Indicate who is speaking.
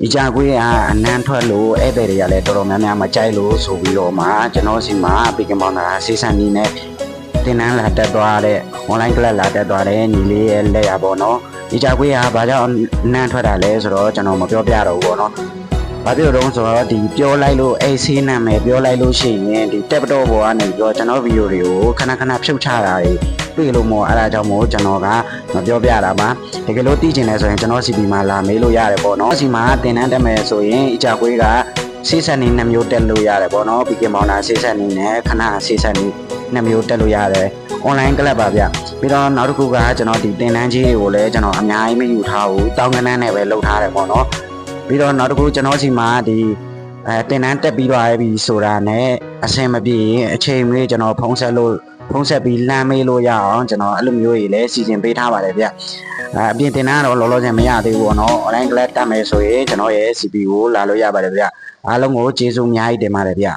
Speaker 1: ဒီကြကွေးကအနန်းထွက်လို့ဧည့်သည်တွေကလည်းတော်တော်များများမကြိုက်လို့ဆိုပြီးတော့မှကျွန်တော်စီမှာပီကမောင်နာဆေးဆန်နီနဲ့တင်နန်းလာတက်သွားတဲ့ online class လာတက်သွားတဲ့ညီလေးရဲ့လက်ရပေါ့နော်ဒီကြကွေးကဘာကြောင့်နန်းထွက်တာလဲဆိုတော့ကျွန်တော်မပြောပြတော့ဘူးပေါ့နော် ဘာဖြစ်လို့လဲဆိုတော့ဒီပြောလိုက်လို့အဲ့ဆေးနာမည်ပြောလိုက်လို့ရှိရင်ဒီတက်ပတော့ဘောကနေပြီးတော့ကျွန်တော်ဗီဒီယိုတွေကိုခဏခဏဖြုတ်ချတာတွေတွေ့လို့မို့အဲ့ဒါကြောင့်မို့ကျွန်တော်ကမပြောပြတာပါတကယ်လို့သိချင်တယ်ဆိုရင်ကျွန်တော် CP မှာလာမေးလို့ရတယ်ပေါ့နော် CP မှာတင်တန်းတက်မယ်ဆိုရင်အကြကွေးကဆေးဆက်နေ2မျိုးတက်လို့ရတယ်ပေါ့နော် PK မောင်နာဆေးဆက်နေနဲ့ခဏဆေးဆက်နေ2မျိုးတက်လို့ရတယ် online club ပါဗျပြီးတော့နောက်တစ်ခုကကျွန်တော်ဒီတင်တန်းကြီးတွေကိုလည်းကျွန်တော်အများကြီးမယူထားဘူးတောင်းကနန်းနဲ့ပဲလုပ်ထားတယ်ပေါ့နော် ပြီးတော့နောက်တစ်ခုကျွန်တော်စီမှာဒီအဲတင်တန်းတက်ပြီးသွားပြီဆိုတာနဲ့အဆင်မပြေရင်အချိန်မလေးကျွန်တော်ဖုံးဆက်လို့ဖုံးဆက်ပြီးလမ်းမေးလို့ရအောင်ကျွန်တော်အဲ့လိုမျိုးကြီးလည်းစီစဉ်ပေးထားပါတယ်ဗျအဲအပြင်တင်တန်းကတော့လောလောဆယ်မရသေးဘူးပေါ့နော် online class တက်မယ်ဆိုရင်ကျွန်တော်ရဲ့ CPU ကိုလာလို့ရပါတယ်ဗျအားလုံးကိုကျေးဇူးအများကြီးတင်ပါတယ်ဗျ